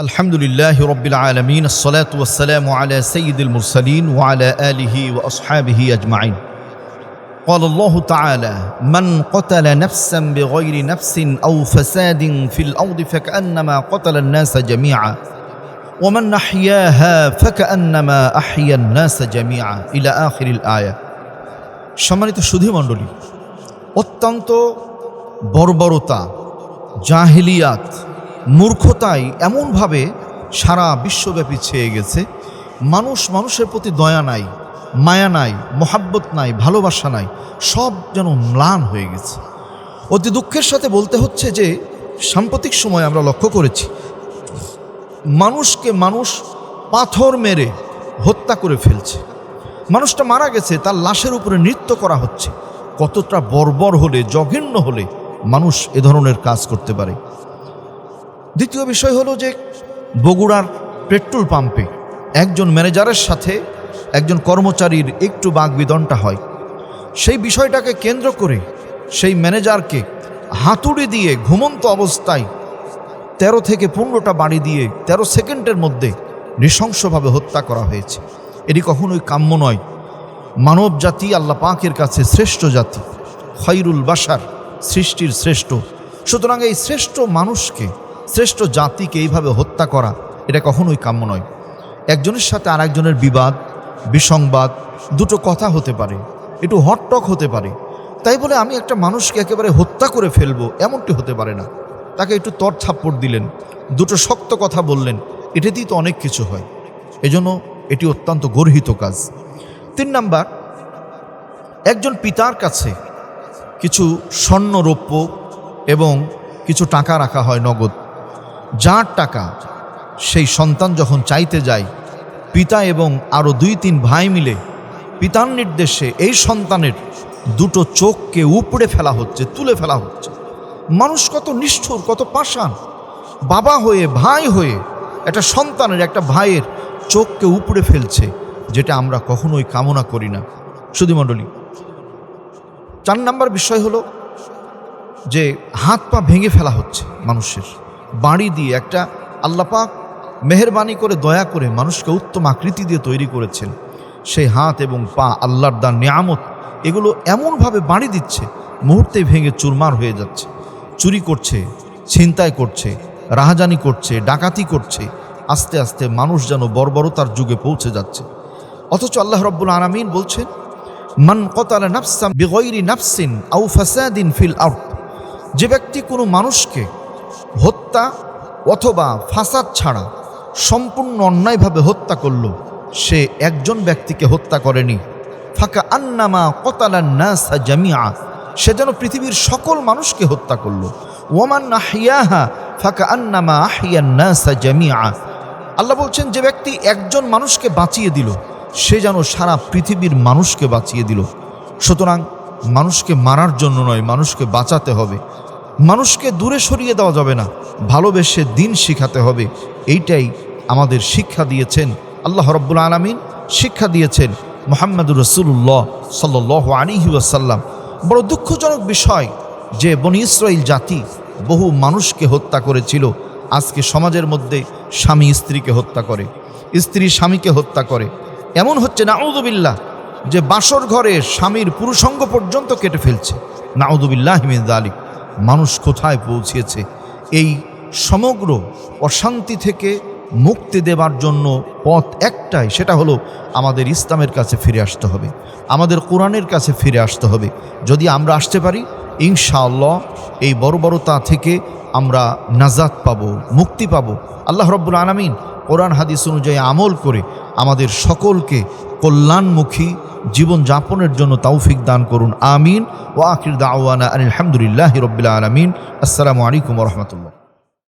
الحمد لله رب العالمين الصلاة والسلام على سيد المرسلين وعلى آله وأصحابه أجمعين قال الله تعالى من قتل نفسا بغير نفس أو فساد في الأرض فكأنما قتل الناس جميعا ومن أحياها فكأنما أحيا الناس جميعا إلى آخر الآية সম্মানিত সুধী মণ্ডলী অত্যন্ত বর্বরতা জাহিলিয়াত মূর্খতাই এমনভাবে সারা বিশ্বব্যাপী ছেয়ে গেছে। মানুষ মানুষের প্রতি দয়া নাই, মায়া নাই, মোহাব্বত নাই, ভালোবাসা নাই, সব যেন ম্লান হয়ে গেছে। অতি দুঃখের সাথে বলতে হচ্ছে যে, সাম্প্রতিক সময় আমরা লক্ষ্য করেছি, মানুষকে মানুষ পাথর মেরে হত্যা করে ফেলছে। মানুষটা মারা গেছে, তার লাশের উপরে নৃত্য করা হচ্ছে। কতটা বর্বর হলে, জঘন্য হলে মানুষ এ ধরনের কাজ করতে পারে। দ্বিতীয় বিষয় হলো যে বগুড়ার পেট্রোল পাম্পে একজন ম্যানেজারের সাথে একজন কর্মচারীর একটু বাগবিদনটা হয়। সেই বিষয়টাকে কেন্দ্র করে সেই ম্যানেজারকে হাতুড়ি দিয়ে ঘুমন্ত অবস্থায় তেরো থেকে পনেরোটা বাড়ি দিয়ে তেরো সেকেন্ডের মধ্যে নৃশংসভাবে হত্যা করা হয়েছে। এটি কখনোই কাম্য নয়। মানব জাতি আল্লাহ পাকের কাছে শ্রেষ্ঠ জাতি, খৈরুল বাসার সৃষ্টির শ্রেষ্ঠ। সুতরাং এই শ্রেষ্ঠ মানুষকে শ্রেষ্ঠ জাতিকে এইভাবে হত্যা করা, এটা কখনোই কাম্য নয়। একজনের সাথে আরেকজনের বিবাদ, বিসংবাদ দুটো কথা হতে পারে, একটু হটটক হতে পারে। তাই বলে আমি একটা মানুষকে একেবারে হত্যা করে ফেলব, এমনটি হতে পারে না। তাকে একটু তর থাপ্পড় দিলেন, দুটো শক্ত কথা বললেন, এটাতেই তো অনেক কিছু হয়। এজন্য এটি অত্যন্ত গর্হিত কাজ। তিন নাম্বার, একজন পিতার কাছে কিছু স্বর্ণ রৌপ্য এবং কিছু টাকা রাখা হয় নগদ। যার টাকা সেই সন্তান যখন চাইতে যায়, পিতা এবং আরও দুই তিন ভাই মিলে, পিতার নির্দেশে এই সন্তানের দুটো চোখকে উপড়ে ফেলা হচ্ছে, তুলে ফেলা হচ্ছে। মানুষ কত নিষ্ঠুর, কত পাষাণ। বাবা হয়ে, ভাই হয়ে একটা সন্তানের, একটা ভাইয়ের চোখকে উপড়ে ফেলছে, যেটা আমরা কখনোই কামনা করি না। সুধীমণ্ডলী চার নাম্বার বিষয় হলো যে হাত পা ভেঙে ফেলা হচ্ছে মানুষের। বাড়ি দিয়ে একটা আল্লাপাক মেহরবানি করে, দয়া করে মানুষকে উত্তম আকৃতি দিয়ে তৈরি করেছেন। সেই হাত এবং পা, আল্লাহর দান, নিয়ামত, এগুলো এমনভাবে বাড়ি দিচ্ছে মুহূর্তে ভেঙে চুরমার হয়ে যাচ্ছে। চুরি করছে, ছিনতাই করছে, রাহাজানি করছে, ডাকাতি করছে, আস্তে আস্তে মানুষ যেন বর্বরতার যুগে পৌঁছে যাচ্ছে। অথচ আল্লাহ রব্বুল আলমিন বলছেন, মান কতালা নাফসাম বেগৈরি নাফসিন আউ ফাসাদিন ফিল আউট যে ব্যক্তি কোনো মানুষকে হত্যা অথবা ফাসাদ ছাড়া সম্পূর্ণ অন্যায়ভাবে হত্যা করল। সে একজন ব্যক্তিকে হত্যা করেনি। ফাঁকা আন্নামা কতালান নাসা জামিয়া। সে যেন পৃথিবীর সকল মানুষকে হত্যা করল। ওমান আহিয়াহা ফাঁকা আন্নামা আহিয়ান নাসা জামিয়া। আল্লাহ বলছেন, যে ব্যক্তি একজন মানুষকে বাঁচিয়ে দিল, সে যেন সারা পৃথিবীর মানুষকে বাঁচিয়ে দিল। সুতরাং মানুষকে মারার জন্য নয়, মানুষকে বাঁচাতে হবে। মানুষকে দূরে সরিয়ে দেওয়া যাবে না। ভালোবেসে দিন শিখাতে হবে। এইটাই আমাদের শিক্ষা দিয়েছেন আল্লাহ রব্বুল আলমিন। শিক্ষা দিয়েছেন মোহাম্মদুর রসুল্লাহ সাল্লাহ আলিহি ওয়াসাল্লাম। বড় দুঃখজনক বিষয় যে বনি ইসরাইল জাতি বহু মানুষকে হত্যা করেছিল। আজকে সমাজের মধ্যে স্বামী স্ত্রীকে হত্যা করে, স্ত্রী স্বামীকে হত্যা করে। এমন হচ্ছে নাউদুবিল্লাহ যে বাসর ঘরে স্বামীর পুরুষঙ্গ পর্যন্ত কেটে ফেলছে। নাউদুবিল্লাহ হিমিদ আলিক মানুষ কোথায় পৌঁছিয়েছে এই সমগ্র অশান্তি থেকে মুক্তি দেবার জন্য পথ একটাই, সেটা হলো আমাদের ইসলামের কাছে ফিরে আসতে হবে, আমাদের কোরআনের কাছে ফিরে আসতে হবে। যদি আমরা আসতে পারি, ইনশাআল্লাহ এই বর্বরতা থেকে আমরা নাজাত পাবো, মুক্তি পাবো। আল্লাহ রব্বুল আলমিন কোরআন হাদিস অনুযায়ী আমল করে আমাদের সকলকে কল্যাণমুখী জীবন যাপনের জন্য তৌফিক দান করুন। আমিন। ও আখির দাওয়ানা আলহামদুলিল্লাহ রবিল্লা আলমিন। আসসালামু আলাইকুম রহমতুল্লাহ।